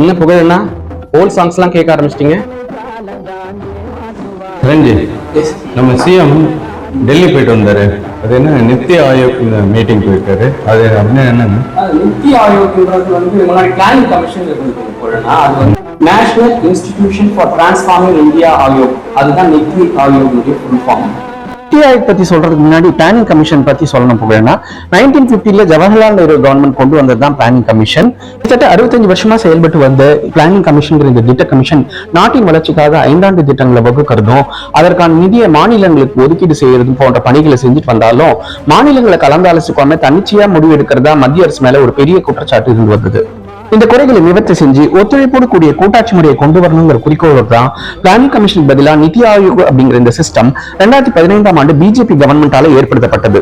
என்ன புகழண்ணா ஓல்ட் சாங்ஸ்லாம் கேட்க ஆரம்பிச்சிட்டீங்க. ரஞ்சித் நம்ம சிஎம் டெல்லி போயிட்டு வந்தாரு. அது என்ன நித்தி ஆயோக் மீட்டிங் போயிருக்காரு. அது அப்படின்னா என்னன்னா? நித்தி ஆயோக்ன்றது வந்து முன்னாடி பிளானிங் கமிஷன் இருந்தது போலனா அது வந்து national institution for transforming India Aayog அதுதான் நித்தி ஆயோக்னுடைய ஃபுல் ஃபார்ம் நித்தி பத்தி சொல்றதுக்கு முன்னாடி பிளானிங் கமிஷன் பத்தி சொல்லணும் நைன்டீன் பிப்டில ஜவஹர்லால் நேரு கவர்மெண்ட் கொண்டு வந்தது தான் பிளானிங் கமிஷன் கிட்டத்தட்ட அறுபத்தஞ்சு வருஷமா செயல்பட்டு வந்த பிளானிங் கமிஷன் இந்த திட்ட கமிஷன் நாட்டின் வளர்ச்சிக்காக ஐந்தாண்டு திட்டங்களை வகுக்கிறதும் அதற்கான நிதியை மாநிலங்களுக்கு ஒதுக்கீடு செய்யறதும் போன்ற பணிகளை செஞ்சுட்டு வந்தாலும் மாநிலங்களை கலந்தாலோசிக்காம தன்னிச்சையா முடிவு எடுக்கிறதா மத்திய அரசு மேல ஒரு பெரிய குற்றச்சாட்டு இருந்து வந்தது. இந்த குறைகளை நிவர்த்தி செஞ்சு ஒத்துழைப்போடு கூடிய கூட்டாட்சி முறையை கொண்டு வரணுங்கிற குறிக்கோளோடு தான் பிளானிங் கமிஷன் பதிலா நிதி ஆயோக் அப்படிங்கிற இந்த சிஸ்டம் ரெண்டாயிரத்தி பதினைந்தாம் ஆண்டு பிஜேபி கவர்மெண்டால ஏற்படுத்தப்பட்டது.